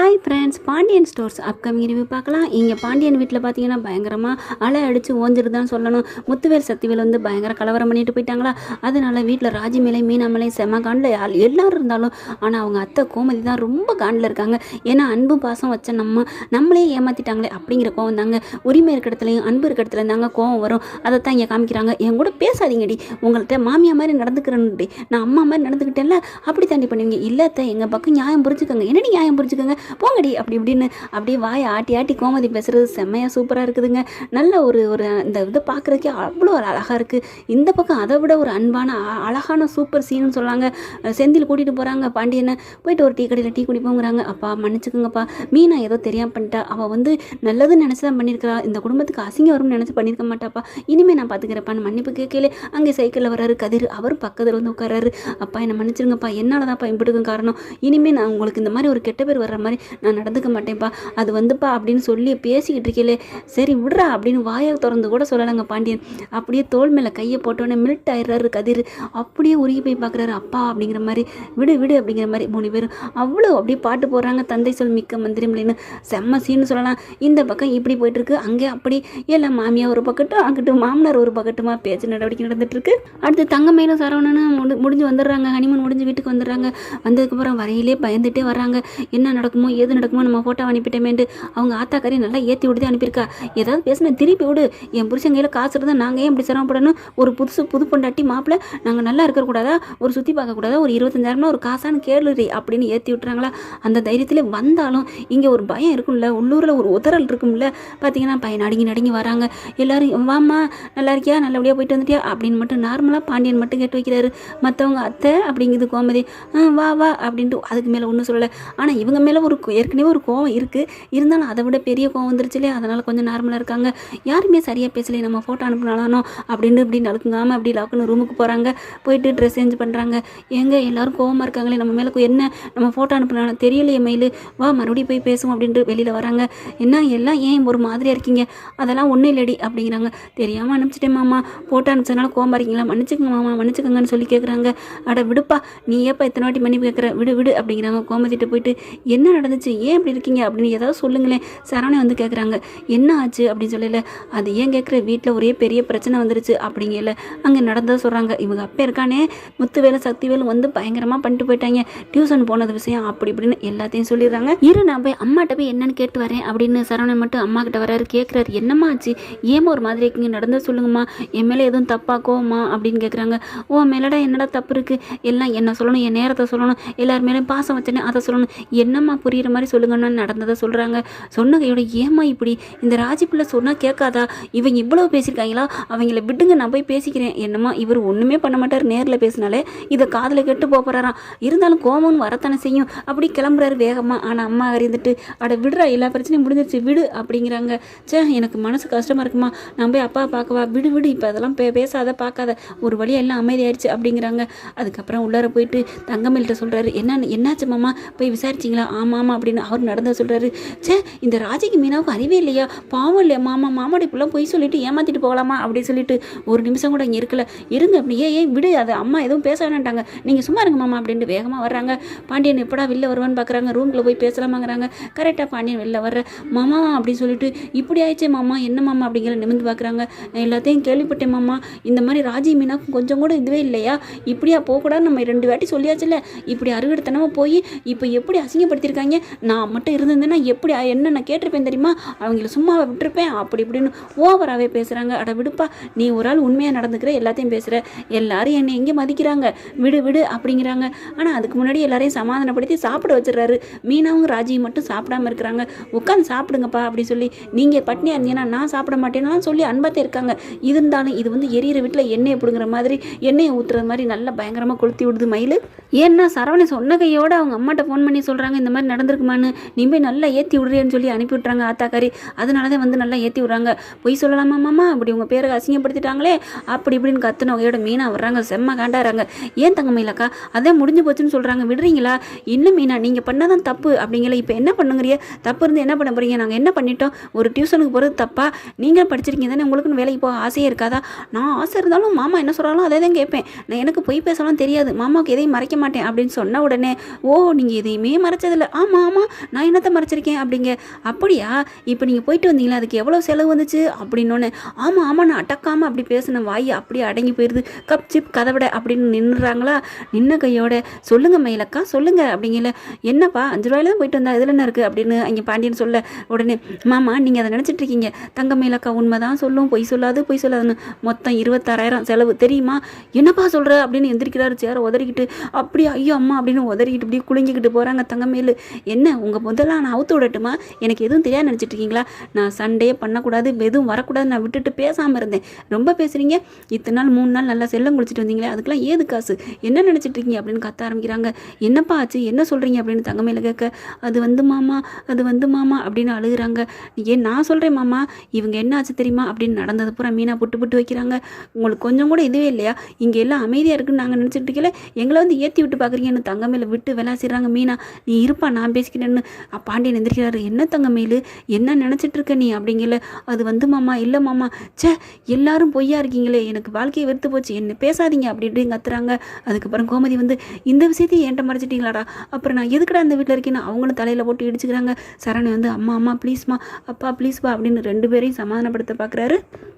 Hi friends Pandian stores upcoming review பார்க்கலாம். இங்கே பாண்டியன் வீட்டில் பார்த்தீங்கன்னா பயங்கரமாக அலை அடித்து ஓஞ்சிருதான்னு சொல்லணும். முத்துவேல் சக்திவேல் வந்து பயங்கர கலவரம் பண்ணிட்டு போயிட்டாங்களா? அதனால வீட்டில் ராஜி மேலே மீனா மேலே செம காண்டில் எல்லாரும் இருந்தாலும் ஆனால் அவங்க அத்தை கோமதி தான் ரொம்ப காண்டில் இருக்காங்க. ஏன்னா அன்பு பாசம் வச்ச நம்ம நம்மளே ஏமாற்றிட்டாங்களே அப்படிங்கிற கோவம் தாங்க. உரிமை இருக்கிற இடத்துலையும் அன்பு இருக்கிற இடத்துல தாங்க கோவம் வரும். அதை தான் இங்கே காமிக்கிறாங்க. என் கூட பேசாதீங்கடி. உங்கள்கிட்ட மாமியா மாதிரி நடந்துக்கிறேன்டி. நான் அம்மா மாதிரி நடந்துக்கிட்டேன்ல. அப்படி தாண்டி பண்ணுவீங்க. இல்லத்த எங்கள் பக்கம் நியாயம் புரிஞ்சுக்கோங்க. என்னடி நியாயம் புரிஞ்சுக்கோங்க? போங்கடி அப்படி இப்படின்னு அப்படியே வாயை ஆட்டி ஆட்டி கோமதி பேசுகிறது செம்மையாக சூப்பராக இருக்குதுங்க. நல்ல ஒரு ஒரு இந்த இதை பார்க்குறதுக்கே அவ்வளோ ஒரு அழகாக இருக்குது இந்த பக்கம் அதை விட ஒரு அன்பான அ- அழகான சூப்பர் சீன்னு சொல்லாங்க. செந்தில் கூட்டிகிட்டு போகிறாங்க பாண்டியனை. போயிட்டு ஒரு டீ கடையில் டீ குடிப்போங்கிறாங்க. அப்பா மன்னிச்சுக்கோங்கப்பா. மீனா ஏதோ தெரியாமல் பண்ணிட்டா. அவள் வந்து நல்லதுன்னு நினச்சி தான் பண்ணியிருக்கிறா இந்த குடும்பத்துக்கு அசிங்கம் வரும்னு நினச்சி பண்ணியிருக்க மாட்டாப்பா. இனிமேல் நான் பார்த்துக்கிறப்பான்னு மன்னிப்பு கேட்கல. அங்கே சைக்கிளில் வராரு கதிர். அவர் பக்கத்தில் வந்து உட்காராரு அப்பா என்னை மன்னிச்சிருங்கப்பா. என்னால் தான்ப்பா இப்படிக்கும் காரணம். இனிமேல் நான் உங்களுக்கு இந்த மாதிரி ஒரு கெட்ட பேர் வர்ற மாதிரி நான் நடந்துக்க மாட்டேன்ப்பா. அது வந்துப்பா அப்படின்னு சொல்லி பேசிக்கிட்டு இருக்கீங்களே சரி விடுறா அப்படின்னு வாயை திறந்து கூட சொல்லலைங்க பாண்டியன். அப்படியே தோள் மேலே கையை போட்டோன்னே மில்ட் ஆயிடுறாரு கதிர். அப்படியே உருகி போய் பார்க்குறாரு அப்பா அப்படிங்கிற மாதிரி விடு விடு அப்படிங்கிற மாதிரி மூணு பேரும். அவ்வளோ அப்படியே பாட்டு போடுறாங்க தந்தை சொல் மிக்க மந்திரம்லின்னு செம்ம சீன்னு சொல்லலாம். இந்த பக்கம் இப்படி போயிட்டு இருக்கு அங்கே அப்படி எல்லாம் மாமியார் ஒரு பக்கட்டும் அங்கிட்டு மாமனார் ஒரு பக்கட்டுமா? பேச்சு நடவடிக்கை நடந்துட்டுருக்கு. அடுத்து தங்கமையிலும் சரவணனும் முடி முடிஞ்சு வந்துடுறாங்க. ஹனிமூன் முடிஞ்சு வீட்டுக்கு வந்துடுறாங்க. வந்ததுக்கப்புறம் வரையிலே பயந்துட்டே வராங்க என்ன நடக்குமோ ஏது நடக்குமோ நம்ம ஃபோட்டோ அனுப்பிட்டோமேண்டு அவங்க ஆத்தாக்காரி நல்லா ஏற்றி விடுதே அனுப்பியிருக்கா. ஏதாவது பேசினா திருப்பி விடு. என் புருஷன் கையில் காசு இருந்தால் நாங்கள் ஏன் இப்படி சிரமப்படணும்? ஒரு புதுசு புது பொண்டாட்டி மாப்பிள்ள நாங்கள் நல்லா இருக்கக்கூடாதா ஒரு சுற்றி பார்க்கக்கூடாதா ஒரு இருபத்தஞ்சாயிரம்னா ஒரு காசான்னு கேளுரி அப்படின்னு ஏற்றி விட்டுறாங்களா? அந்த தைரியத்தில் வந்தாலும் இங்கே ஒரு பயம் இருக்கும்ல. உள்ளூரில் ஒரு உதறல் இருக்கும்ல. பார்த்தீங்கன்னா பையன் நடுங்கி நடுங்கி வராங்க. எல்லாரும் வாம்மா நல்லா இருக்கியா? நல்லபடியாக போயிட்டு வந்துட்டியா? அப்படின்னு மட்டும் நார்மலாக பாண்டியன் மட்டும் கேட்டு வைக்கிறாரு. மற்றவங்க அத்தை அப்படிங்குது கோமதி. ஆ வா வா அப்படின்ட்டு அதுக்கு மேலே ஒன்றும் சொல்லலை. ஆனால் இவங்க மேலே ஒரு ஒரு ஏற்கனவே ஒரு கோவம் இருக்குது இருந்தாலும் அதை விட பெரிய கோவம் வந்துருச்சு இல்லையா? அதனால் கொஞ்சம் நார்மலாக இருக்காங்க. யாருமே சரியாக பேசலையே நம்ம ஃபோட்டோ அனுப்பினாலும் அப்படின்னு இப்படி நழுக்குங்காமல் அப்படி லாக்குன்னு ரூமுக்கு போகிறாங்க போயிட்டு ட்ரெஸ் சேஞ்ச் பண்ணுறாங்க எங்கே எல்லாரும் கோவமாக இருக்காங்களே? நம்ம மேலே என்ன? நம்ம ஃபோட்டோ அனுப்பினாலும் தெரியலையே மெயில் வா மறுபடியும் போய் பேசுவோம் அப்படின்ட்டு வெளியில் வராங்க. என்ன எல்லாம் ஏன் ஒரு மாதிரியாக இருக்கீங்க? அதெல்லாம் ஒன்றும் இல்லடி அப்படிங்கிறாங்க. தெரியாமல் அனுப்பிச்சிட்டேன் மாமா. ஃபோட்டோ அனுப்பிச்சதுனால கோவமாக இருக்கீங்களா? மன்னிச்சுக்கங்க மாமா மன்னிச்சுக்கங்கன்னு சொல்லி கேட்குறாங்க அட விடுப்பா. நீ ஏப்பா இத்தனை வாட்டி மன்னிப்பு கேட்குற விடு விடு அப்படிங்கிறாங்க. கோமதிட்ட போயிட்டு என்ன நடந்துச்சு ஏன் இப்படி இருக்கீங்க? அப்படின்னு ஏதாவது சொல்லுங்களேன். சரவணை வந்து கேட்குறாங்க என்ன ஆச்சு? அப்படின்னு சொல்லல. அது ஏன் கேட்குற வீட்டில் ஒரே பெரிய பிரச்சனை வந்துருச்சு அப்படிங்கல. அங்கே நடந்ததை சொல்கிறாங்க இவங்க அப்பா இருக்கானே. முத்துவேலும் சக்திவேலும் வந்து பயங்கரமாக பண்ணிட்டு போயிட்டாங்க. டியூஷன் போனது விஷயம் அப்படி இப்படின்னு எல்லாத்தையும் சொல்லிடுறாங்க. இரு நான் போய் அம்மாட்ட போய் என்னன்னு கேட்டு வரேன் அப்படின்னு சரவணன் மட்டும் அம்மா கிட்ட வராரு. கேட்குறாரு என்னம்மா ஆச்சு? ஏமா ஒரு மாதிரி இருக்கீங்க? நடந்தது சொல்லுங்கம்மா. என் மேலே எதுவும் தப்பா கோவமா அப்படின்னு கேட்குறாங்க ஓ மேலடா என்னடா தப்பு இருக்குது எல்லாம் என்ன சொல்லணும்? என் நேரத்தை சொல்லணும். எல்லார் மேலேயும் பாசம் வச்சேனே அதை சொல்லணும். என்னம்மா புரியுற மாதிரி சொல்லுங்கன்னு நடந்ததை சொல்கிறாங்க சொன்ன கையோட ஏம்மா இப்படி? இந்த ராஜி பிள்ளை சொன்னால் கேட்காதா? இவங்க இவ்வளோ பேசியிருக்காங்களா? அவங்கள விடுங்க நான் போய் பேசிக்கிறேன். என்னம்மா இவர் ஒன்றுமே பண்ண மாட்டார் நேரில் பேசினாலே. இதை காதில் கெட்டு போக போகிறாராம் இருந்தாலும் கோமன் வரத்தானே செய்யும். அப்படி கிளம்புறாரு வேகமாக ஆனால் அம்மா அறிந்துட்டு அட விடுறா எல்லா பிரச்சனையும் முடிஞ்சிருச்சு விடு அப்படிங்கிறாங்க. சே எனக்கு மனசு கஷ்டமாக இருக்குமா? நான் போய் அப்பா பார்க்கவா விடு விடு இப்போ அதெல்லாம் பே பேசாத பார்க்காத. ஒரு வழியாக எல்லாம் அமைதியாயிடுச்சு அப்படிங்கிறாங்க. அதுக்கப்புறம் உள்ளார போயிட்டு தங்கமேல்கிட்ட சொல்கிறாரு என்ன என்னாச்சு மாமா? போய் விசாரிச்சிங்களா? ஆமாம் மாமா அப்படின்னு அவர் நடந்த சொல்கிறாரு சே இந்த ராஜிக்கு மீனாவுக்கு அறிவே இல்லையா? பாவம் இல்லையா? மாமா மாமாடி இப்பெல்லாம் போய் சொல்லிட்டு ஏமாத்திட்டு போகலாமா? அப்படின்னு சொல்லிட்டு ஒரு நிமிஷம் கூட இங்கே இருக்கல. இருங்க அப்படி ஏன் ஏன்? விடு அது அம்மா எதுவும் பேச வேணாட்டாங்க நீங்கள் சும்மா இருங்க மாமா அப்படின்ட்டு வேகமாக வர்றாங்க. பாண்டியன் எப்படா வெளில வருவான்னு பார்க்குறாங்க ரூமில் போய் பேசலாமாங்கிறாங்க. கரெக்டாக பாண்டியன் வெளில வர்ற. மாமா அப்படின்னு சொல்லிட்டு இப்படி ஆயிடுச்சே மாமா என்ன மாமா அப்படிங்கிற நிமிந்து பார்க்குறாங்க எல்லாத்தையும் கேள்விப்பட்டேன் மாமா. இந்த மாதிரி ராஜி மீனாக்கும் கொஞ்சம் கூட இதுவே இல்லையா? இப்படியா போகக்கூடாது நம்ம ரெண்டு வாட்டி சொல்லியாச்சுல்ல. இப்படி அருகடுத்தனமாக போய் இப்போ எப்படி அசிங்கப்படுத்தியிருக்காங்க? நான் மட்டும் இருந்திருந்தேன்னா எப்படி என்ன நான் கேட்டிருப்பேன் தெரியுமா? அவங்கள சும்மா விட்டுருப்பேன். அப்படி இப்படின்னு ஓவராகவே பேசுகிறாங்க அட விடுப்பா நீ ஒரு ஆள் உண்மையாக நடந்துக்கிற எல்லாத்தையும் பேசுகிற எல்லாரும் என்னை எங்கே மதிக்கிறாங்க. விடு விடு அப்படிங்கிறாங்க. ஆனால் அதுக்கு முன்னாடி எல்லாரையும் சமாதானப்படுத்தி சாப்பிட வச்சிடறாரு. மீனாவும் ராஜியும் மட்டும் சாப்பிடாம இருக்கிறாங்க. உட்காந்து சாப்பிடுங்கப்பா அப்படி சொல்லி நீங்கள் பட்னியாக இருந்தீங்கன்னா நான் சாப்பிட மாட்டேன்னா சொல்லி அன்பத்தே இருக்காங்க. இருந்தாலும் இது வந்து எரியிற வீட்டில் எண்ணெயை பிடுங்குற மாதிரி எண்ணெயை ஊற்றுற மாதிரி நல்லா பயங்கரமாக கொளுத்தி விடுது மயில். ஏன்னா சரவணை சொன்ன கையோட அவங்க அம்மாட்ட ஃபோன் பண்ணி சொல்கிறாங்க இந்த மாதிரி நடந்திருக்குமான்னு நீ போய் நல்லா ஏற்றி விடுறேன்னு சொல்லி அனுப்பி விட்றாங்க ஆத்தாக்காரி. அதனால தான் வந்து நல்லா ஏற்றி விட்றாங்க. பொய் சொல்லலாமா மாமா? அப்படி உங்கள் பேரை அசிங்கப்படுத்திட்டாங்களே? அப்படி இப்படின்னு கத்துன வகையோட மீனா வர்றாங்க. செம்ம காண்டாடுறாங்க ஏன் தங்க மயிலக்கா அதே முடிஞ்சு போச்சுன்னு சொல்கிறாங்க விடுறீங்களா? இன்னும் மீனா நீங்கள் பண்ணாதான் தப்பு அப்படிங்கல. இப்போ என்ன பண்ணுங்கிறிய? தப்பு இருந்து என்ன பண்ண போறீங்க? நாங்கள் என்ன பண்ணிட்டோம்? ஒரு டியூஷனுக்கு போகிறது தப்பா? நீங்கள் படிச்சிருக்கீங்க தானே? உங்களுக்குன்னு வேலைக்கு போக ஆசையே இருக்காதா? நான் ஆசை இருந்தாலும் மாமா என்ன சொல்கிறாலும் அதே தான் கேட்பேன். நான் எனக்கு பொய் பேசலாம் தெரியாது. மாமாவுக்கு எதையும் மறைக்க மாட்டேன் அப்படின்னு சொன்ன உடனே ஓ நீங்கள் எதையுமே மறைச்சதில்ல. ஆமாம் ஆமாம் ஆமாம் நான் என்னத்தை மறைச்சிருக்கேன் அப்படிங்க. அப்படியா? இப்போ நீங்கள் போயிட்டு வந்தீங்களா? அதுக்கு எவ்வளோ செலவு வந்துச்சு? அப்படின்னோடனே ஆமாம் ஆமாம் நான் அடக்காமல் அப்படி பேசின வாய் அப்படியே அடங்கி போயிடுது கப் சிப் கதவிட அப்படின்னு நின்றுறாங்களா நின்ன கையோட சொல்லுங்க மயிலக்கா சொல்லுங்கள் அப்படிங்கல. என்னப்பா அஞ்சு ரூபாயில தான் போயிட்டு வந்தா இதில் என்ன இருக்குது அப்படின்னு அங்கே பாண்டியன் சொல்ல உடனே மாமா நீங்கள் அதை நினச்சிட்டு இருக்கீங்க. தங்க மயிலக்கா உண்மைதான் சொல்லும். பொய் சொல்லாது பொய் சொல்லாதுன்னு மொத்தம் இருபத்தாறாயிரம் செலவு. தெரியுமா? என்னப்பா சொல்கிற அப்படின்னு எந்திரிக்கிறாரு சேர உதறிக்கிட்டு. அப்படியே ஐயோ அம்மா அப்படின்னு உதறிக்கிட்டு இப்படி குலுங்கிக்கிட்டு போகிறாங்க தங்கமேலு என்ன உங்கள் முதல்ல நான் அவுத்து விடட்டுமா? எனக்கு எதுவும் தெரியாது நினச்சிட்டு இருக்கீங்களா நான் சண்டே பண்ணக்கூடாது எதுவும் வரக்கூடாது நான் விட்டுட்டு பேசாமல் இருந்தேன். ரொம்ப பேசுகிறீங்க இத்தனை நாள் மூணு நாள் நல்லா செல்லம் குளிச்சுட்டு வந்தீங்களே அதுக்கெல்லாம் ஏது காசு? என்ன நினச்சிட்டு இருக்கீங்க அப்படின்னு கத்த ஆரம்பிக்கிறாங்க. என்னப்பா ஆச்சு? என்ன சொல்கிறீங்க அப்படின்னு தங்கமேல கேட்க அது வந்து மாமா அது வந்து மாமா அப்படின்னு அழுகுறாங்க. ஏன் நான் சொல்கிறேன் மாமா இவங்க என்ன ஆச்சு தெரியுமா? அப்படின்னு நடந்தது பூரா மீனாக புட்டு புட்டு வைக்கிறாங்க. உங்களுக்கு கொஞ்சம் கூட இதுவே இல்லையா? இங்கே எல்லாம் அமைதியாக இருக்குன்னு நாங்கள் நினச்சிட்டு இருக்கல எங்களை வந்து ஏற்றி விட்டு பார்க்குறீங்கன்னு தங்கமேல விட்டு விளாசிடுறாங்க மீனா. நீ இருப்பா நான் பேசிக்கிறேன்னு. பாண்டியன் எந்திரிக்கிறாரு. என்ன தங்கமேலு? என்ன நினச்சிட்டு இருக்க நீ? அப்படிங்கல. அது வந்து மாமா இல்லை மாமா. ச்சே எல்லாரும் பொய்யா இருக்கீங்களே. எனக்கு வாழ்க்கையை வெறுத்து போச்சு. என்ன பேசாதீங்க. அப்படி இப்படின்னு கத்துறாங்க அதுக்கப்புறம் கோமதி வந்து இந்த விஷயத்தையும் என்கிட்ட மறைச்சிட்டீங்களாடா? அப்புறம் நான் எதுக்குடா இந்த வீட்டில் இருக்கேன்னு? அவங்களும் தலையில் போட்டு இடிச்சுக்கிறாங்க. சரணை வந்து அம்மா அம்மா ப்ளீஸ்மா அப்பா ப்ளீஸ்ப்பா அப்படின்னு ரெண்டு பேரையும் சமாதானப்படுத்த பார்க்குறாரு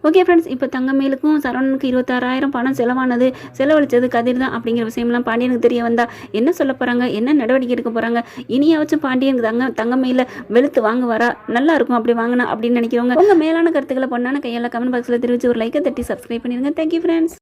ஓகே ஃப்ரெண்ட்ஸ் இப்போ தங்கமேலுக்கும் சரவணனுக்கு இருபத்தாறாயிரம் பணம் செலவானது. செலவழிச்சது கதிர் தான் அப்படிங்கிற விஷயம்லாம் பாண்டியனுக்கு தெரிய வந்தா என்ன சொல்ல போகிறாங்க என்ன நடவடிக்கை எடுக்க போகிறாங்க இனியாச்சும் பாண்டியனுக்கு தங்க தங்கமையில் வெளுத்து வாங்க வரா நல்லா இருக்கும் அப்படி வாங்கினா அப்படின்னு நினைக்கிறவங்க உங்கள் மேலான கருத்துக்களை பொண்ணான கையால் கமெண்ட் பாக்ஸில் தெரிவிச்சு ஒரு லைக்கை தட்டி சப்ஸ்கிரைப் பண்ணிடுங்க. Thank you friends